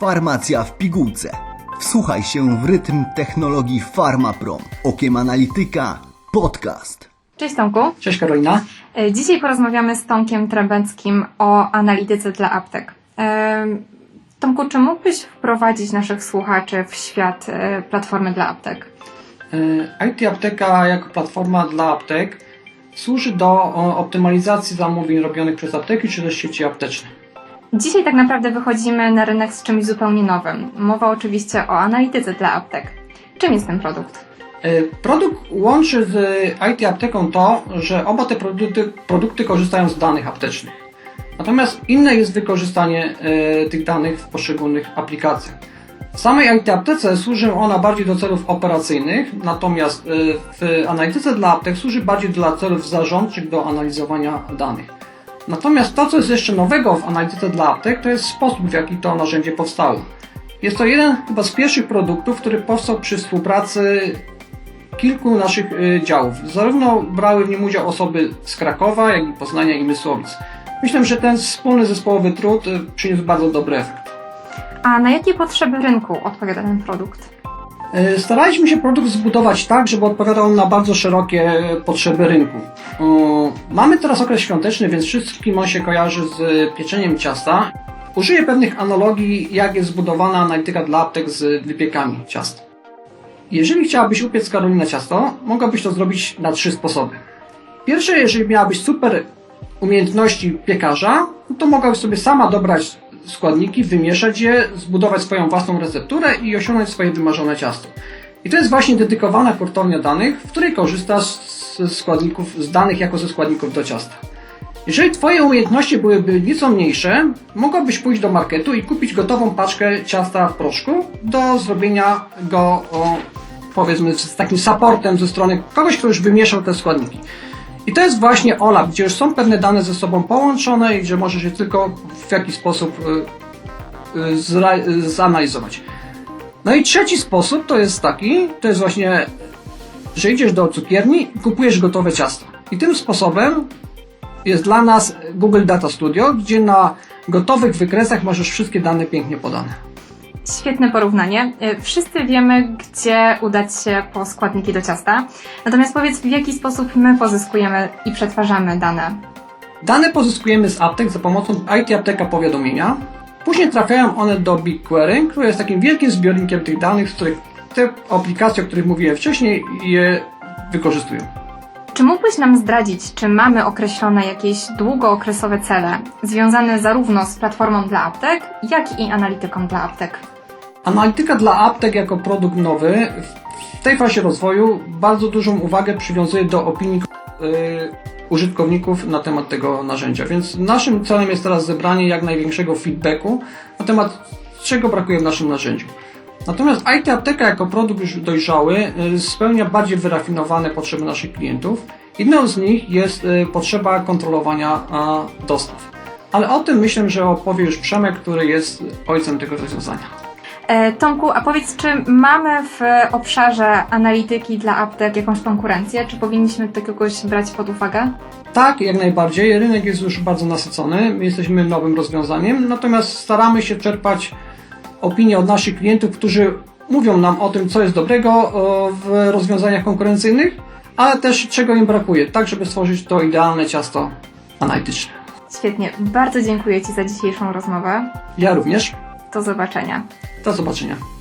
Farmacja w pigułce. Wsłuchaj się w rytm technologii Farmaprom. Okiem analityka. Podcast. Cześć Tomku. Cześć Karolina. E, Dzisiaj porozmawiamy z Tomkiem Trębęckim o analityce dla aptek. E, Tomku, czy mógłbyś wprowadzić naszych słuchaczy w świat e, platformy dla aptek? IT Apteka jako platforma dla aptek służy do optymalizacji zamówień robionych przez apteki czy też sieci apteczne. Dzisiaj tak naprawdę wychodzimy na rynek z czymś zupełnie nowym. Mowa oczywiście o analityce dla aptek. Czym jest ten produkt? E, Produkt łączy z IT Apteką to, że oba te produkty, produkty korzystają z danych aptecznych. Natomiast inne jest wykorzystanie e, tych danych w poszczególnych aplikacjach. W samej IT Aptece służy ona bardziej do celów operacyjnych, natomiast e, w analityce dla aptek służy bardziej dla celów zarządczych do analizowania danych. Natomiast to, co jest jeszcze nowego w analityce dla aptek, to jest sposób, w jaki to narzędzie powstało. Jest to jeden chyba z pierwszych produktów, który powstał przy współpracy kilku naszych y, działów. Zarówno brały w nim udział osoby z Krakowa, jak i Poznania i Mysłowic. Myślę, że ten wspólny zespołowy trud y, przyniósł bardzo dobry efekt. A na jakie potrzeby rynku odpowiada ten produkt? Y, Staraliśmy się produkt zbudować tak, żeby odpowiadał on na bardzo szerokie potrzeby rynku. Mamy teraz okres świąteczny, więc wszystkim on się kojarzy z pieczeniem ciasta. Użyję pewnych analogii, jak jest zbudowana analityka dla aptek z wypiekami ciasta. Jeżeli chciałabyś upiec Karolina ciasto, mogłabyś to zrobić na trzy sposoby. Pierwsze, jeżeli miałabyś super umiejętności piekarza, to mogłabyś sobie sama dobrać składniki, wymieszać je, zbudować swoją własną recepturę i osiągnąć swoje wymarzone ciasto. I to jest właśnie dedykowana hurtownia danych, w której korzystasz z składników, z danych jako ze składników do ciasta. Jeżeli Twoje umiejętności byłyby nieco mniejsze, mogłabyś pójść do marketu i kupić gotową paczkę ciasta w proszku do zrobienia go, o, powiedzmy, z takim supportem ze strony kogoś, kto już wymieszał te składniki. I to jest właśnie OLAP, gdzie już są pewne dane ze sobą połączone i że możesz je tylko w jakiś sposób y, y, y, zanalizować. No i trzeci sposób to jest taki, to jest właśnie, że idziesz do cukierni kupujesz gotowe ciasto. I tym sposobem jest dla nas Google Data Studio, gdzie na gotowych wykresach możesz wszystkie dane pięknie podane. Świetne porównanie. E, Wszyscy wiemy, gdzie udać się po składniki do ciasta. Natomiast powiedz, w jaki sposób my pozyskujemy i przetwarzamy dane? Dane pozyskujemy z aptek za pomocą IT Apteka Powiadomienia. Później trafiają one do BigQuery, który jest takim wielkim zbiornikiem tych danych, z których te aplikacje, o których mówiłem wcześniej, je wykorzystują. Czy mógłbyś nam zdradzić, czy mamy określone jakieś długookresowe cele związane zarówno z platformą dla aptek, jak i analityką dla aptek? Analityka dla aptek jako produkt nowy w tej fazie rozwoju bardzo dużą uwagę przywiązuje do opinii yy, użytkowników na temat tego narzędzia. Więc naszym celem jest teraz zebranie jak największego feedbacku na temat czego brakuje w naszym narzędziu. Natomiast IT Apteka jako produkt już dojrzały yy, spełnia bardziej wyrafinowane potrzeby naszych klientów. Jedną z nich jest yy, potrzeba kontrolowania dostaw. Ale o tym myślę, że opowie już Przemek, który jest ojcem tego rozwiązania. E, Tomku, a powiedz, czy mamy w obszarze analityki dla aptek jakąś konkurencję? Czy powinniśmy to kogoś brać pod uwagę? Tak, jak najbardziej. Rynek jest już bardzo nasycony. My jesteśmy nowym rozwiązaniem, natomiast staramy się czerpać opinie od naszych klientów, którzy mówią nam o tym, co jest dobrego o, w rozwiązaniach konkurencyjnych, ale też czego im brakuje, tak żeby stworzyć to idealne ciasto analityczne. Świetnie, bardzo dziękuję Ci za dzisiejszą rozmowę. Ja również. Do zobaczenia. Do zobaczenia.